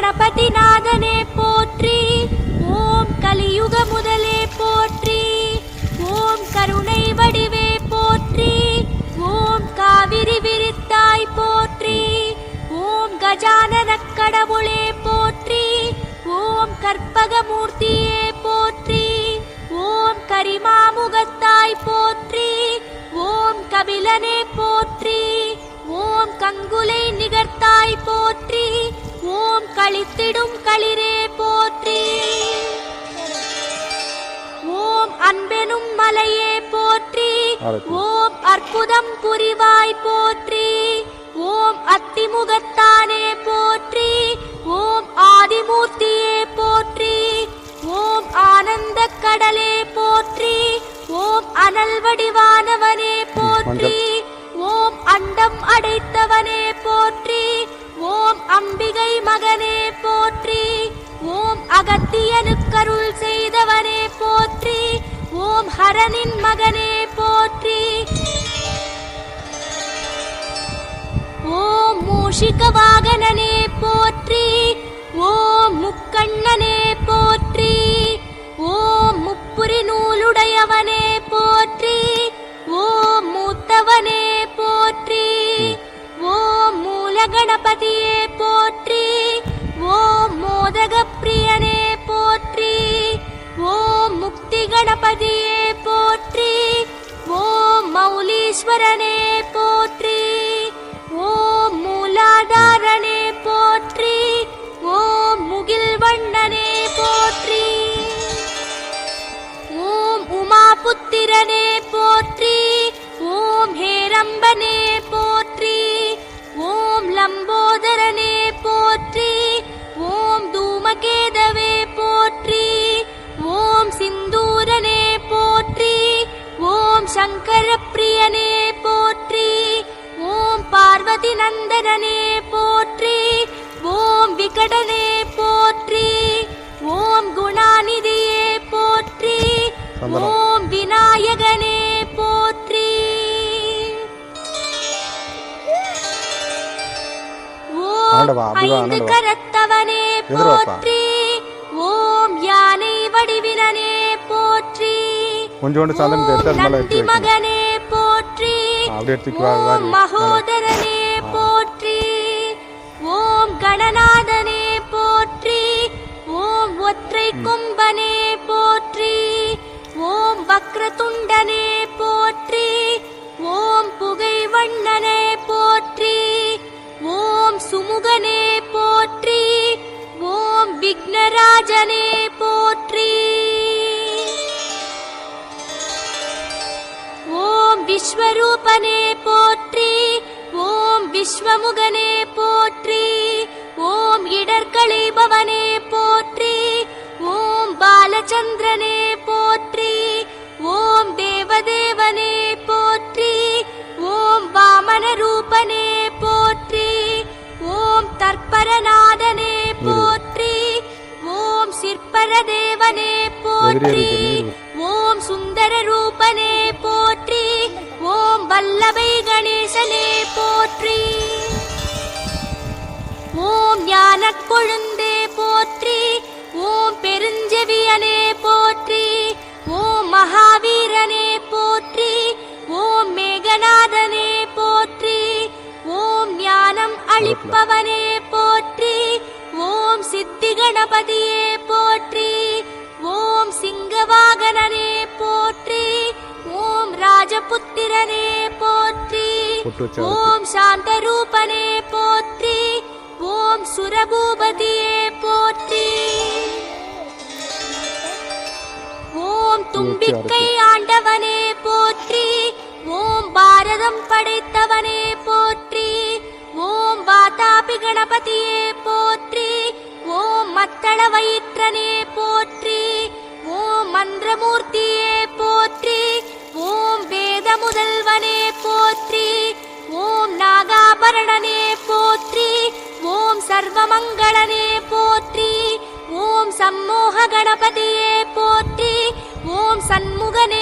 கணபதி நாதனே போற்றி. ஓம் கலியுக முதலே போற்றி. ஓம் கருணை வடிவே போற்றி. ஓம் காவிரி விரித்தாய் போற்றி. ஓம் கஜானன கடவுளே போற்றி. ஓம் கற்பகமூர்த்தியே போற்றி. ஓம் கரிமாமுகத்தாய் போற்றி. ஓம் கபிலனே போற்றி. ஓம் கங்குலை நிகர்த்தாய் போற்றி. ஓம் களித்திடும் களிரே போற்றி. ஓம் அன்பெனும் மலையே போற்றி. ஓம் அற்புதம் புரிவாய் போற்றி. ஓம் அத்திமுகத்தானே போற்றி. ஓம் ஆதிமூர்த்தியே போற்றி. ஓம் ஆனந்த கடலே போற்றி. ஓம் அனல் வடிவானவனே போற்றி. ஓம் அண்டம் அடைத்தவனே போற்றி. ஓம் அம்பிகை மகனே போற்றி ஓம் அகத்தியனுக்கருள் செய்தவனே போற்றி ஓம் ஹரனின் மகனே போற்றி. ஓம் மூஷிக வாகனனே போற்றி ஓம் முக்கண்ணனே போற்றி ஓம் முப்புரி நூலுடைய ಈಶ್ವರನೇ ஓம் சங்கர பிரியனே போற்றி ஓம் பார்வதி நந்தனனே போற்றி ஓம் விகடனே போற்றி ஓம் குணாநிதியே போற்றி. ஓம் விநாயகனே போற்றி ஓம் ஐந்து. கரத்தவனே. போற்றி கொஞ்சோண்டு சந்தனத்தை எடுத்து அது மேலே எடுத்து வைக்கணும். அப்படியே எடுத்து. மகோதரனே போற்றி. ஓம் கணநாதனே போற்றி. ஓம் ஒற்றை கும்பனே போற்றி. ஓம் வக்ரதுண்டனே விஸ்வரூபனே போற்றி ஓம் விஸ்வமுகனே போற்றி ஓம் இடர்களைபவனே போற்றி ஓம் பாலச்சந்திரனே போற்றி ஓம் தேவதேவனே போற்றி ஓம் வாமன ரூபனே போற்றி ஓம் தற்பரநாதனே போற்றி ஓம் சிற்பர தேவனே போற்றி ஓம் சுந்தர ரூபனே வல்லவை கணேசனே போற்றி. ஓம் ஞான கொழுந்தே போற்றி. ஓம் பெருஞ்செவியனே போற்றி. ஓம் மகாவீரனே போற்றி. ஓம் மேகநாதனே போற்றி. ஓம் ஞானம் அளிப்பவனே போற்றி. ஓம் சித்தி கணபதியே போற்றி. ஓம் சிங்கவாகனனே போற்றி. ஓம் ராஜபுத்திரனே ஓம் சாந்தரூபனே போற்றி. ஓம் சுரபூபதியே போற்றி. ஓம் தும்பிக்கை ஆண்டவனே போற்றி. ஓம் பாரதம் படைத்தவனே போற்றி. ஓம் வாதாபி கணபதியே போற்றி. ஓம் மத்தள வயிற்றனே போற்றி. ஓம் மந்திரமூர்த்தியே போற்றி. ஓம் வேத முதல்வனே போற்றி. சர்வமங்களனே போற்றி. ஓம் சம்மோக கணபதியே போற்றி. ஓம் சண்முகனே